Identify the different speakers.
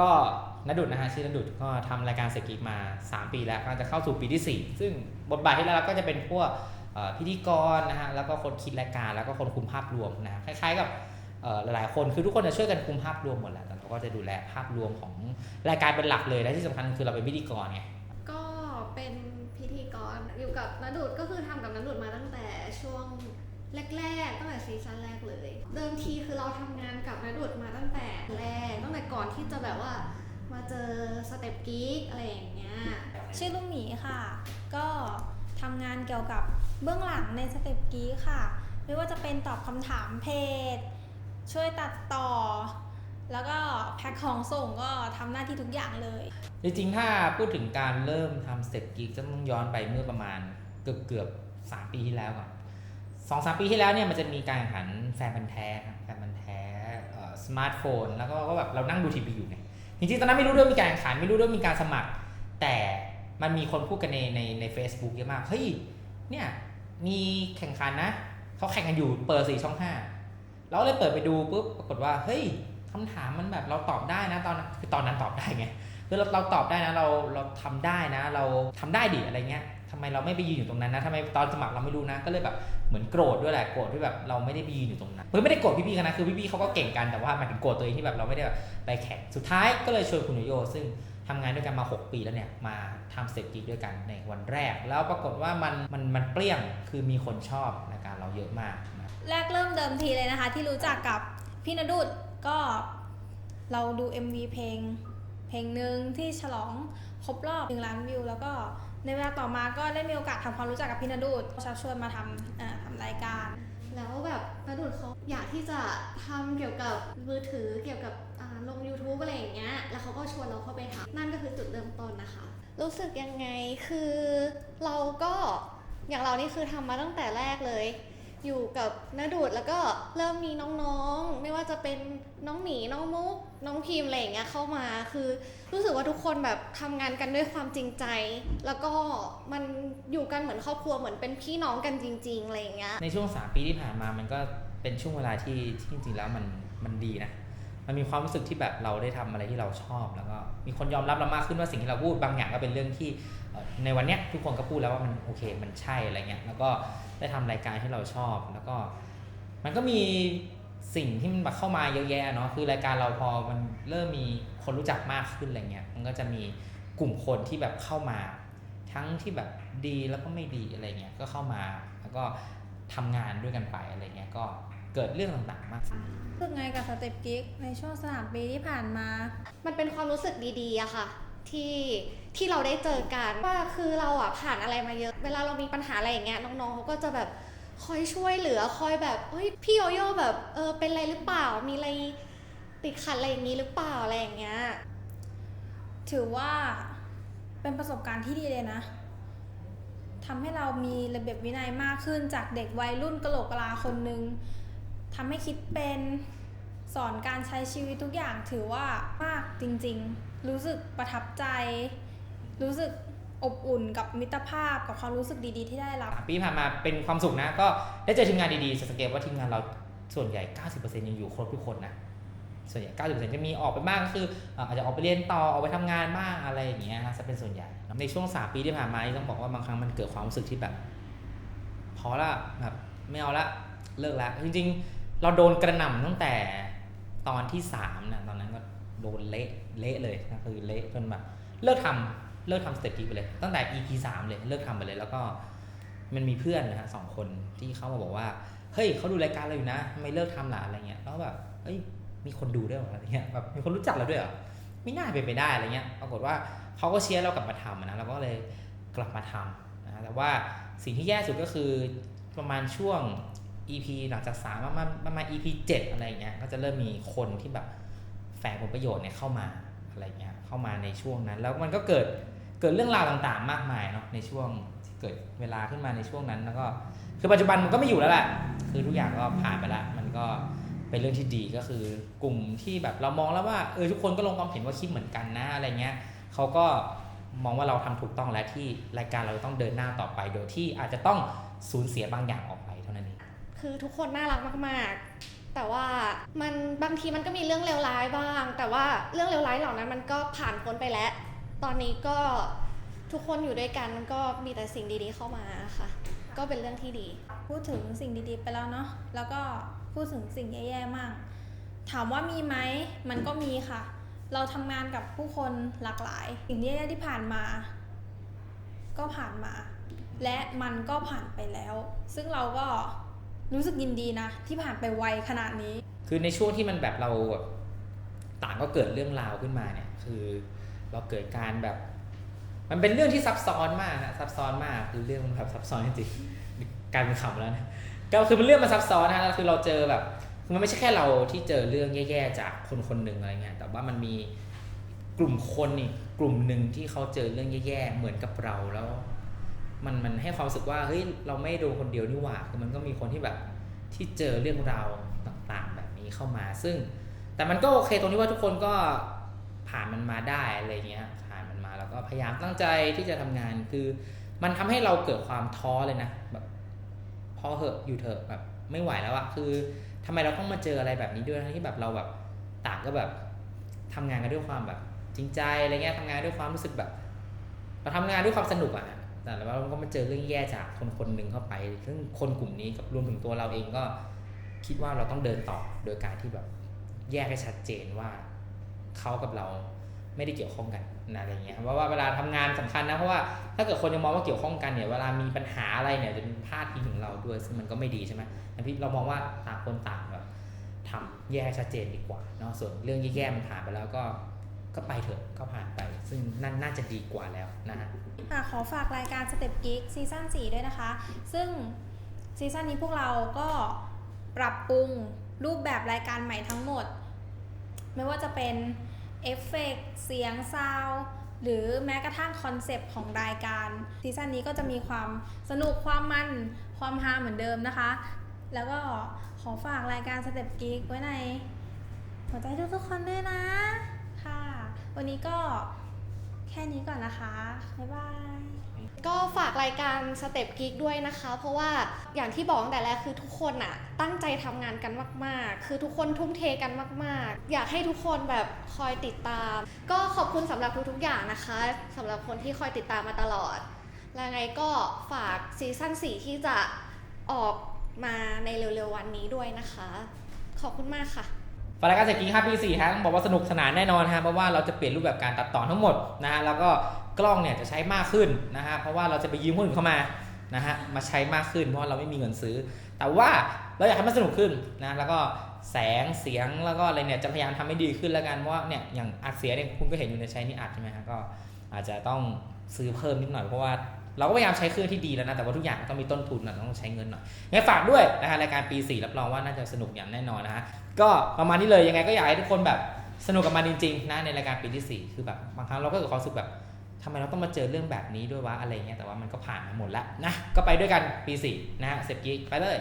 Speaker 1: ก็นดุดนะฮะชื่อนดุดก็ทำรายการเสกกีมา 3 ปีแล้วก็จะเข้าสู่ปีที่ 4 ซึ่งบทบาทที่เราก็จะเป็นพวกพิธีกรนะฮะแล้วก็คนคิดรายการแล้วก็คนคุมภาพรวมนะคล้ายๆกับหลายๆคนคือทุกคนจะช่วยกันคุมภาพรวมหมดแหละแต่เราก็จะดูแลภาพรวมของรายการเป็นหลักเลยและที่สำคัญคือเราเป็นพิธีกรไง
Speaker 2: ก็เป็นพิธีกรอยู่กับนดุดก็คือทำกับนดุดมาตั้งแต่ช่วง แรกๆตั้งแต่ซีซั่นแรกเลย เดิมทีคือเราทำงานกับนดุดมาตั้งแต่แรกตั้งแต่ก่อนที่จะแบบว่ามาเจอสเต็ปกิ๊กอะไรอย่างเงี้ย
Speaker 3: ชื่อลุงหมีค่ะ ก็ทำงานเกี่ยวกับเบื้องหลังในสเต็ปกี้ค่ะ ไม่ว่าจะเป็นตอบคำถามเพจ ช่วยตัดต่อ แล้วก็แพ็คของส่งก็ทำหน้าที่ทุกอย่างเลย
Speaker 1: จริงๆ ถ้าพูดถึงการเริ่มทำสเต็ปกิ๊กจะต้องย้อนไปเมื่อประมาณเกือบเกือบๆสามปีที่แล้วก่อน สองสามปีที่แล้วเนี่ยมันจะมีการแข่งขันแฟนพันธ์แท้ครับแฟนพันธ์แท้สมาร์ทโฟน แล้วก็ก็แบบเรานั่งดูทีวีอยู่ไงจริงๆตอนนั้นไม่รู้เรื่องมีการแข่งขันไม่รู้เรื่องมีการสมัคร แต่มันมีคนพูดกันในในใน a c e b o o k เยอะมากเฮ้ยเนี่ยมีแข่งขันนะเขาแข่งกันอยู่เปิดสี่ช่องห้าเราเลยเปิดไปดูปุ๊บปรากฏว่าเฮ้ยคำถามมันแบบเราตอบได้นะตอนคือตอนนั้นตอบได้ไง คือเราเราตอบได้นะเราเราทำได้นะ เราทำได้ดิอะไรเงี้ยทำไมเราไม่ไปยืนอยู่ตรงนั้นนะทำไมตอนสมัครเราไม่รู้นะ ก็เลยแบบเหมือนโกรธด้วยแหละโกรธที่แบบเราไม่ได้ไปยืนอยู่ตรงนั้นเฮ้ยไม่ได้โกรธพี่ๆกันนะคือพี่ๆเขาก็เก่งกันแต่ว่าหมายถึงโกรธตัวเองที่แบบเราไม่ได้แบบไปแข่งสุดท้ายก็เลยชวนคุณโยโยซึ่งทำงานด้วยกันมา 6 ปีแล้วเนี่ยมาทำเสร็จกิกด้วยกันในวันแรก แล้วปรากฏว่ามันมันมันเปรี้ยงคือมีคนชอบรายการเราเยอะมากนะ
Speaker 3: แรกเริ่มเดิมทีเลยนะคะ ที่รู้จักกับพี่นดุดก็เราดู MV เพลง เพลงหนึ่งที่ฉลองครบรอบ1ล้านวิว แล้วก็ในเวลาต่อมาก็ได้มีโอกาสทำความรู้จักกับพี่นดุดชักชวนมาทำอ่าทำรายการ
Speaker 2: แล้วแบบนดุดเขาอยากที่จะทำเกี่ยวกับมือถือเกี่ยวกับอ่าลง YouTube อะไรอย่างเงี้ย แล้วเขาก็ชวนเราเข้าไปทำนั่นก็คือจุดเริ่มต้นนะคะ รู้สึกยังไงคือเราก็อย่างเรานี่คือทำมาตั้งแต่แรกเลย อยู่กับนดูดแล้วก็เริ่มมีน้องๆ ไม่ว่าจะเป็นน้องหมีน้องมุก น้องพิมพ์อะไรอย่างเงี้ยเข้ามาคือ รู้สึกว่าทุกคนแบบทำงานกันด้วยความจริงใจ แล้วก็มันอยู่กันเหมือนครอบครัวเหมือนเป็นพี่น้องกันจริงๆอะไรอย่างเงี้ย
Speaker 1: ในช่วง 3 ปีที่ผ่านมามันก็เป็นช่วงเวลาที่ที่จริงๆแล้วมันมันดีนะ มันมีความรู้สึกที่แบบเราได้ทำอะไรที่เราชอบ แล้วก็มีคนยอมรับเรามากขึ้นว่าสิ่งที่เราพูดบางอย่างก็เป็นเรื่องที่ในวันเนี้ยทุกคนก็พูดแล้วว่ามันโอเคมันใช่อะไรเงี้ยแล้วก็ได้ทำรายการที่เราชอบ แล้วก็ มันก็มีสิ่งที่มันแบบเข้ามาเยอะแยะเนาะคือรายการเราพอมันเริ่มมีคนรู้จักมากขึ้นอะไรเงี้ยมันก็จะมีกลุ่มคนที่แบบเข้ามา ทั้งที่แบบดีแล้วก็ไม่ดีอะไรเงี้ยก็เข้ามาแล้วก็ทำงานด้วยกันไปอะไรเงี้ยก็ เกิดเรื่องต่างๆมาก
Speaker 3: รู้สึกไงกับสเต็ปกิ๊กในช่วงสามปีที่ผ่านมา
Speaker 2: มันเป็นความรู้สึกดีๆอะค่ะ ที่ที่เราได้เจอกันว่าคือเราอะผ่านอะไรมาเยอะ เวลาเรามีปัญหาอะไรอย่างเงี้ยน้องๆเขาก็จะแบบคอยช่วยเหลือคอยแบบเฮ้ยพี่โยโย่แบบเออเป็นอะไรหรือเปล่ามีอะไรติดขัดอะไรอย่างนี้หรือเปล่าอะไรอย่างเงี้ย
Speaker 3: ถือว่าเป็นประสบการณ์ที่ดีเลยนะทำให้เรามีระเบียบวินัยมากขึ้นจากเด็กวัยรุ่นกะโหลกกะลาคนหนึ่ง ทำให้คิดเป็นสอนการใช้ชีวิตทุกอย่างถือว่ามากจริงๆ รู้สึกประทับใจ รู้สึกอบอุ่นกับมิตรภาพกับความรู้สึกดีๆ ที่ได้รับ
Speaker 1: สามปีผ่านมาเป็นความสุขนะ ก็ได้เจอทีมงานดีๆสังเกตว่าทีมงานเราส่วนใหญ่ 90%ยังอยู่ครบทุกคนนะ ส่วนใหญ่ 90%จะมีออกไปบ้างก็คืออาจจะออกไปเรียนต่อออกไปทำงานบ้างอะไรอย่างเงี้ยจะเป็นส่วนใหญ่ ในช่วง 3 ปีที่ผ่านมาต้องบอกว่าบางครั้งมันเกิดความรู้สึกที่แบบ พอละแบบไม่เอาละเลิกละจริงๆ เราโดนกระหน่ำตั้งแต่ตอนที่3นะตอนนั้นก็โดนเละเละเลยนะคือเละจนแบบเลิกทำเลิกทำสเต็ปกิ๊ไปเลย ตั้งแต่ EP 3เลยเลิกทำไปเลย แล้วก็มันมีเพื่อนนะฮะสองคนที่เข้ามาบอกว่าเฮ้ยเขาดูรายการเราอยู่นะทำไมเลิกทำล่ะอะไรเงี้ยแล้วแบบเฮ้ยมีคนดูด้วยเหรออะไรเงี้ยแบบมีคนรู้จักเราด้วยเหรอไม่น่าเป็นไปได้อะไรเงี้ยปรากฏว่าเขาก็เชียร์เรากลับมาทำนะเราก็เลยกลับมาทำนะแต่ว่าสิ่งที่แย่สุดก็คือประมาณช่วง EP หลังจากสามประมาณประมาณ EP 7อะไรเงี้ยก็จะเริ่มมีคนที่แบบแฝงผลประโยชน์เนี่ยเข้ามาอะไรเงี้ยเข้ามาในช่วงนั้น แล้วมันก็เกิดเกิดเรื่องราวต่างๆ มากมายเนาะในช่วงที่เกิดเวลาขึ้นมาในช่วงนั้นแล้วก็คือปัจจุบันมันก็ไม่อยู่แล้วแหละคือทุกอย่างก็ผ่านไปแล้วมันก็เป็นเรื่องที่ดีก็คือกลุ่มที่แบบเรามองแล้วว่าเออทุกคนก็ลงความเห็นว่าคิดเหมือนกันนะอะไรเงี้ยเขาก็มองว่าเราทำถูกต้องแล้วที่รายการเราต้องเดินหน้าต่อไป โดยที่อาจจะต้องสูญเสียบางอย่างออก
Speaker 2: คือทุกคนน่ารักมาก ๆ แต่ว่ามันบางทีมันก็มีเรื่องเลวร้ายบ้าง แต่ว่าเรื่องเลวร้ายเหล่านั้นมันก็ผ่านพ้นไปแล้ว ตอนนี้ก็ทุกคนอยู่ด้วยกันมันก็มีแต่สิ่งดีๆเข้ามาค่ะ ก็เป็นเรื่องที่ดี
Speaker 3: พูดถึงสิ่งดีๆไปแล้วเนาะแล้วก็พูดถึงสิ่งแย่ๆมั่งถามว่ามีไหมมันก็มีค่ะ เราทำงานกับผู้คนหลากหลาย สิ่งแย่ๆที่ผ่านมา ก็ผ่านมา และมันก็ผ่านไปแล้ว ซึ่งเราก็ รู้สึกยินดีนะ ที่ผ่านไปไวขนาดนี้
Speaker 1: คือในช่วงที่มันแบบเราแบบต่างก็เกิดเรื่องราวขึ้นมาเนี่ย คือเราเกิดการแบบ มันเป็นเรื่องที่ซับซ้อนมากนะซับซ้อนมากคือเรื่องมันแบบซับซ้อนจริงๆกลารเป็นขำแล้วนะก็คือมันเรื่องมันซับซ้อนนะคือเราเจอแบบคือมันไม่ใช่แค่เราที่เจอเรื่องแย่ๆจากคนคนหนึ่งอะไรเงี้ยแต่ว่ามันมีกลุ่มคนอีกกลุ่มหนึ่งที่เขาเจอเรื่องแย่ๆเหมือนกับเราแล้ว มันมันให้ความรู้สึกว่าเฮ้ยเราไม่โดนคนเดียวนี่หว่าคือมันก็มีคนที่แบบที่เจอเรื่องราวต่างๆ แบบนี้เข้ามา ซึ่ง แต่มันก็โอเคตรงที่ว่าทุกคนก็ผ่านมันมาได้อะไรเงี้ยผ่านมันมาแล้วก็พยายามตั้งใจที่จะทำงานคือ มันทำให้เราเกิดความท้อเลยนะแบบพอเหอะอยู่เถอะแบบไม่ไหวแล้วอะคือทำไมเราต้องมาเจออะไรแบบนี้ด้วยที่แบบเราแบบต่างก็แบบทำงานกันด้วยความแบบ จริงใจอะไรเงี้ยทำงานด้วยความรู้สึกแบบ เราทำงานด้วยความสนุกอะ แต่ว่าเราก็มาเจอเรื่องแย่จากคนคนหนึ่งเข้าไป ซึ่งคนกลุ่มนี้กับรวมถึงตัวเราเองก็คิดว่าเราต้องเดินต่อโดยการที่แบบแยกให้ชัดเจนว่าเขากับเราไม่ได้เกี่ยวข้องกันนะอะไรเงี้ยเพราะว่าเวลาทำงานสำคัญนะเพราะว่าถ้าเกิดคนยังมองว่าเกี่ยวข้องกันเนี่ยเวลามีปัญหาอะไรเนี่ยจะเป็นพาดพิงถึงเราด้วยซึ่งมันก็ไม่ดีใช่ไหมที่เรามองว่าต่างคนต่างแบบทำแยกให้ชัดเจนดีกว่าเนาะส่วนเรื่องแย่ๆมันผ่านไปแล้วก็ ก็ไปเถอะก็ผ่านไป ซึ่งนั่นน่าจะดีกว่าแล้วนะฮะ
Speaker 3: อะขอฝากรายการ Step Geek ซีซั่น4ด้วยนะคะ ซึ่งซีซั่นนี้พวกเราก็ปรับปรุงรูปแบบรายการใหม่ทั้งหมด ไม่ว่าจะเป็นเอฟเฟกต์เสียงซาวหรือแม้กระทั่งคอนเซปต์ของรายการซีซั่นนี้ก็จะมีความสนุกความมันความฮาเหมือนเดิมนะคะ แล้วก็ขอฝากรายการ Step Geek ไว้ในหัวใจทุกๆคนด้วยนะ วันนี้ก็แค่นี้ก่อนนะคะ บ๊ายบาย
Speaker 2: ก็ฝากรายการสเต็ปกิ๊กด้วยนะคะ เพราะว่าอย่างที่บอกตั้งแต่แรกคือทุกคนอะตั้งใจทำงานกันมาก ๆ คือทุกคนทุ่มเทกันมาก ๆ อยากให้ทุกคนแบบคอยติดตาม ก็ขอบคุณสำหรับทุก ๆ อย่างนะคะสำหรับคนที่คอยติดตามมาตลอด แล้วไงก็ฝากซีซั่น4ที่จะออกมาในเร็ว ๆ วันนี้ด้วยนะคะ ขอบคุณมากค่ะ
Speaker 1: ฝากรายการเสร็จกี้ครับปีสี่ฮะต้องบอกว่าสนุกสนานแน่นอนฮะเพราะว่าเราจะเปลี่ยนรูปแบบการตัดต่อทั้งหมดนะฮะแล้วก็กล้องเนี่ยจะใช้มากขึ้นนะฮะเพราะว่าเราจะไปยืมคนอื่นเข้ามานะฮะมาใช้มากขึ้นเพราะเราไม่มีเงินซื้อ แต่ว่าเราอยากให้มันสนุกขึ้นนะแล้วก็แสงเสียงแล้วก็อะไรเนี่ยจะพยายามทำให้ดีขึ้นแล้วกันเพราะว่าเนี่ยอย่างอัดเสียงเนี่ยคุณก็เห็นอยู่ในใช้นี่อัดใช่ไหมฮะก็อาจจะต้องซื้อเพิ่มนิดหน่อยเพราะว่า เราก็พยายามใช้เครื่องที่ดีแล้วนะ แต่ว่าทุกอย่างต้องมีต้นทุนนะต้องใช้เงินหน่อยงั้นฝากด้วยนะฮะรายการปี 4 รับรองว่าน่าจะสนุกอย่างแน่นอนนะฮะก็ประมาณนี้เลยยังไงก็อยากให้ทุกคนแบบสนุกกับมันจริงๆนะในรายการปีที่ 4 คือแบบบางครั้งเราก็เกิดความสุขแบบทำไมเราต้องมาเจอเรื่องแบบนี้ด้วยวะอะไรเงี้ยแต่ว่ามันก็ผ่านมาหมดแล้วนะก็ไปด้วยกันปี4นะฮะเซฟกิ๊กไปเลย